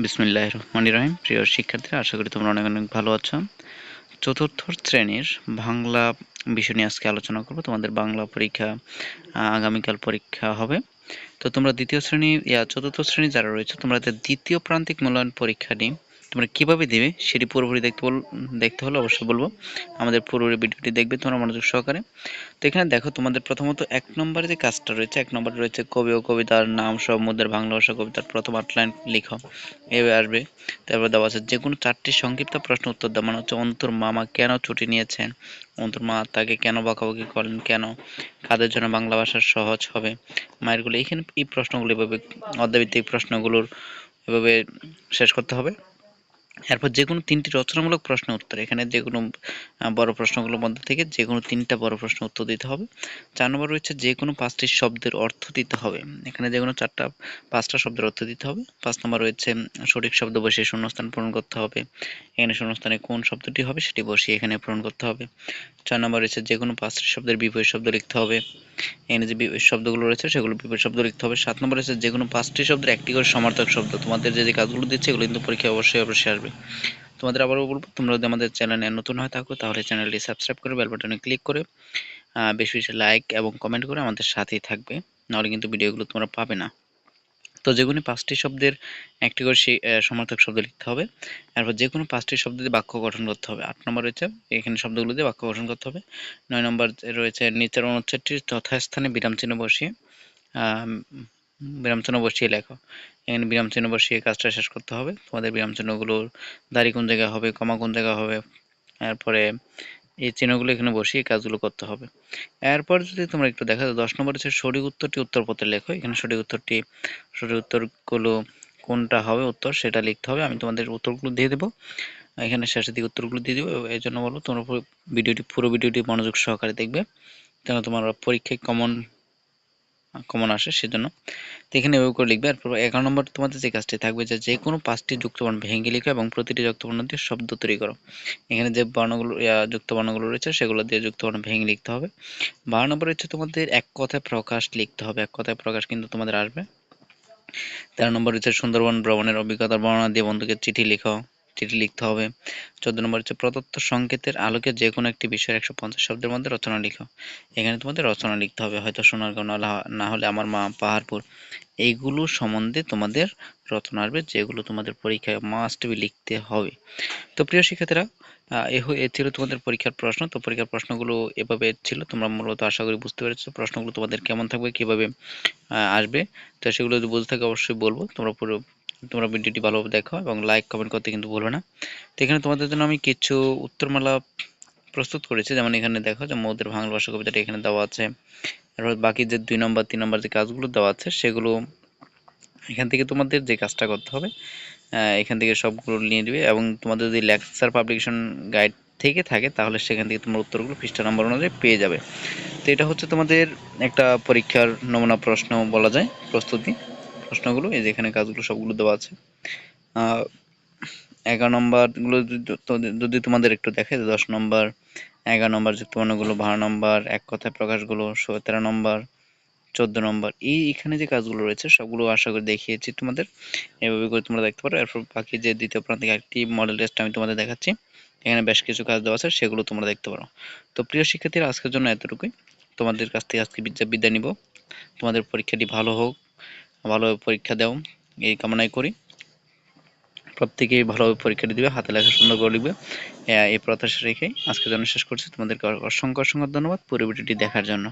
বিসমিল্লাহ রহমান রহিম। প্রিয় শিক্ষার্থীরা, আশা করি তোমরা অনেক অনেক ভালো আছো। চতুর্থ শ্রেণির বাংলা বিষয় নিয়ে আজকে আলোচনা করব। তোমাদের বাংলা পরীক্ষা আগামীকাল পরীক্ষা হবে। তো তোমরা দ্বিতীয় শ্রেণি চতুর্থ শ্রেণি যারা রয়েছে, তোমরা দ্বিতীয় প্রান্তিক মূল্যায়ন পরীক্ষাটি তোমরা কীভাবে দিবে সেটি পুরোপুরি দেখতে বল দেখতে হলে অবশ্যই বলব। আমাদের পুরোপুরি ভিডিওটি দেখবে তোমরা মনোযোগ সহকারে। তো এখানে দেখো, তোমাদের প্রথমত এক নম্বরে যে কাজটা রয়েছে, এক নম্বরে রয়েছে কবি ও কবিতার নাম সব মুদ্রার বাংলা ভাষা কবিতার প্রথম আট লাইন লিখো। এভাবে আসবে, তারপর দেওয়া আছে, যে কোনো চারটি সংক্ষিপ্ত প্রশ্ন উত্তর দেওয়া মানে হচ্ছে, অন্তর মামা কেন ছুটি নিয়েছেন? অন্তর মা তাকে কেন বকাবকি করলেন কেন? কাদের জন্য বাংলা ভাষা সহজ হবে? মায়েরগুলো এইখানে এই প্রশ্নগুলো এভাবে অর্ধভিত্তিক প্রশ্নগুলোর এভাবে শেষ করতে হবে। এরপর যে কোনো তিনটি রচনামূলক প্রশ্ন উত্তর। এখানে যে কোনো বড় প্রশ্নগুলোর মধ্যে থেকে যে কোনো তিনটা বড় প্রশ্ন উত্তর দিতে হবে। চার নম্বর রয়েছে যে কোনো পাঁচটি শব্দের অর্থ দিতে হবে। এখানে যে কোনো চারটা, পাঁচটা শব্দের অর্থ দিতে হবে। পাঁচ নম্বর রয়েছে সঠিক শব্দ বসিয়ে শূন্যস্থান পূরণ করতে হবে। এখানে শূন্যস্থানে কোন শব্দটি হবে সেটি বসিয়ে এখানে পূরণ করতে হবে। চার নম্বর রয়েছে যে কোনো পাঁচটি শব্দের বিপরীত শব্দ লিখতে হবে। এখানে যে বিপরীত শব্দগুলো রয়েছে, সেগুলো বিপরীত শব্দ লিখতে হবে। সাত নম্বর আছে যে কোনো পাঁচটি শব্দের একটি করে সমার্থক শব্দ। তোমাদের যে যে কাজগুলো দিচ্ছে, এগুলো কিন্তু পরীক্ষায় অবশ্যই অবশ্যই আসবে। তোমাদের আবারও বলব, তোমরা যদি আমাদের চ্যানেলে নতুন হয়ে থাকো, তাহলে চ্যানেলটি সাবস্ক্রাইব করে বেল বাটনে ক্লিক করে বেশি বেশি লাইক এবং কমেন্ট করে আমাদের সাথেই থাকবে। নাহলে কিন্তু ভিডিওগুলো তোমরা পাবে না। তো যে কোনো পাঁচটি শব্দের একটি করে সমার্থক শব্দ লিখতে হবে। এরপর যে কোনো পাঁচটি শব্দ দিয়ে বাক্য গঠন করতে হবে। আট নম্বর রয়েছে এখানে শব্দগুলো দিয়ে বাক্য গঠন করতে হবে। নয় নম্বর রয়েছে নিচের অনুচ্ছেদটির যথাস্থানে বিরাম চিহ্ন বসিয়ে আহ, উম, বিরাম চিহ্ন বসিয়ে লেখো। এখানে বিরাম চিহ্ন বসিয়ে কাজটা শেষ করতে হবে। তোমাদের বিরাম চিহ্নগুলোর দাড়ি কোন জায়গায় হবে কমা কোন জায়গায় হবে। এরপরে এই চিহ্নগুলো এখানে বসিয়ে কাজগুলো করতে হবে। এরপর যদি তোমরা একটু দেখা যায় দশ নম্বর হচ্ছে সঠিক উত্তরটি উত্তরপত্রে লেখো। এখানে সঠিক উত্তরটি, সঠিক উত্তরগুলো কোনটা হবে, উত্তর সেটা লিখতে হবে। আমি তোমাদের উত্তরগুলো দিয়ে দেবো। এখানে শেষের দিকে উত্তরগুলো দিয়ে দেবো। এই জন্য বলব তোমরা ভিডিওটি, পুরো ভিডিওটি মনোযোগ সহকারে দেখবে। কেন তোমার পরীক্ষায় কমন কমন আসে সেজন্য। তো এখানে এভাবে করে লিখবে এরপর এগারো নম্বর তোমাদের যে কাজটি থাকবে যে যে কোনো পাঁচটি যুক্তবর্ণ ভেঙে লিখো এবং প্রতিটি যুক্তবর্ণ দিয়ে শব্দ তৈরি করো। এখানে যে বর্ণগুলো ইয়া, যুক্ত বর্ণগুলো রয়েছে সেগুলো দিয়ে যুক্তবর্ণ ভেঙে লিখতে হবে। বারো নম্বর হচ্ছে তোমাদের এক কথায় প্রকাশ লিখতে হবে এক কথায় প্রকাশ কিন্তু তোমাদের আসবে। তেরো নম্বর হচ্ছে সুন্দরবন ভ্রমণের অভিজ্ঞতার বর্ণনা দিয়ে বন্ধুকে চিঠি লিখো। চিঠি লিখতে হবে। চোদ্দ নম্বর হচ্ছে, প্রদত্ত সংকেতের আলোকে যে কোনো একটি বিষয়ের একশো পঞ্চাশ শব্দের মধ্যে রচনা লিখো। এখানে তোমাদের রচনা লিখতে হবে, হয়তো সোনারগাঁও না হলে- আমার মা পাহাড়পুর। এইগুলো সম্বন্ধে তোমাদের রচনা আসবে, যেগুলো তোমাদের পরীক্ষায় মাস্ট বি লিখতে হবে। তো প্রিয় শিক্ষার্থীরা এ ছিল তোমাদের পরীক্ষার প্রশ্ন। তো পরীক্ষার প্রশ্নগুলো এভাবে ছিল, তোমরা মূলত আশা করি বুঝতে পেরেছ প্রশ্নগুলো তোমাদের কেমন থাকবে, কীভাবে আসবে। তো সেগুলো যদি বুঝতে থাকে, অবশ্যই বলব। তোমরা পুরো তোমরা ভিডিওটি ভালোভাবে দেখো এবং লাইক কমেন্ট করতে কিন্তু ভুলবে না। তো এখানে তোমাদের জন্য আমি কিছু উত্তরমালা প্রস্তুত করেছি। যেমন এখানে দেখো যে মৌদের বাংলা ভাষা কবিতাটা এখানে দেওয়া আছে। এরপর বাকি যে দুই নম্বর, তিন নম্বর যে কাজগুলো দেওয়া আছে, সেগুলো এখান থেকে তোমাদের যে কাজটা করতে হবে এখান থেকে সবগুলো নিয়ে দিবে এবং তোমাদের যদি লেকচার পাবলিকেশন গাইড থেকে থাকে, তাহলে সেখান থেকে তোমার উত্তরগুলো পৃষ্ঠা নম্বর অনুযায়ী পেয়ে যাবে। তো এটা হচ্ছে তোমাদের একটা পরীক্ষার নমুনা প্রশ্ন বলা যায় প্রস্তুতি। প্রশ্নগুলো, এই যে এখানে কাজগুলো সবগুলো দেওয়া আছে। এগারো নম্বরগুলো যদি- তোমাদের একটু দেখে দশ নম্বর, এগারো নম্বর যুক্তবর্ণগুলো বারো নম্বর, এক কথায় প্রকাশগুলো সতেরো নম্বর, চোদ্দ নম্বর, এই এখানে যে কাজগুলো রয়েছে, সবগুলো আশা করি দেখিয়েছি তোমাদের। এভাবে করে তোমরা দেখতে পারো। এরপর বাকি যে দ্বিতীয় প্রান্তিক একটি মডেল টেস্ট আমি তোমাদের দেখাচ্ছি, এখানে বেশ কিছু কাজ দেওয়া আছে, সেগুলো তোমরা দেখতে পারো। তো প্রিয় শিক্ষার্থীরা, আজকের জন্য এতটুকুই। তোমাদের কাছ থেকে আজকে বিদ্যা বিদ্যা নিব। তোমাদের পরীক্ষাটি ভালো হোক ভালোভাবে পরীক্ষা দেও, এই কামনাই করি। প্রত্যেকেই ভালোভাবে পরীক্ষাটি দিবে, হাতে লেখা সুন্দর করে লিখবে। এই প্রত্যাশা রেখে আজকের জন্য শেষ করছি। তোমাদেরকে অসংখ্য অসংখ্য ধন্যবাদ পুরো ভিডিওটি দেখার জন্য।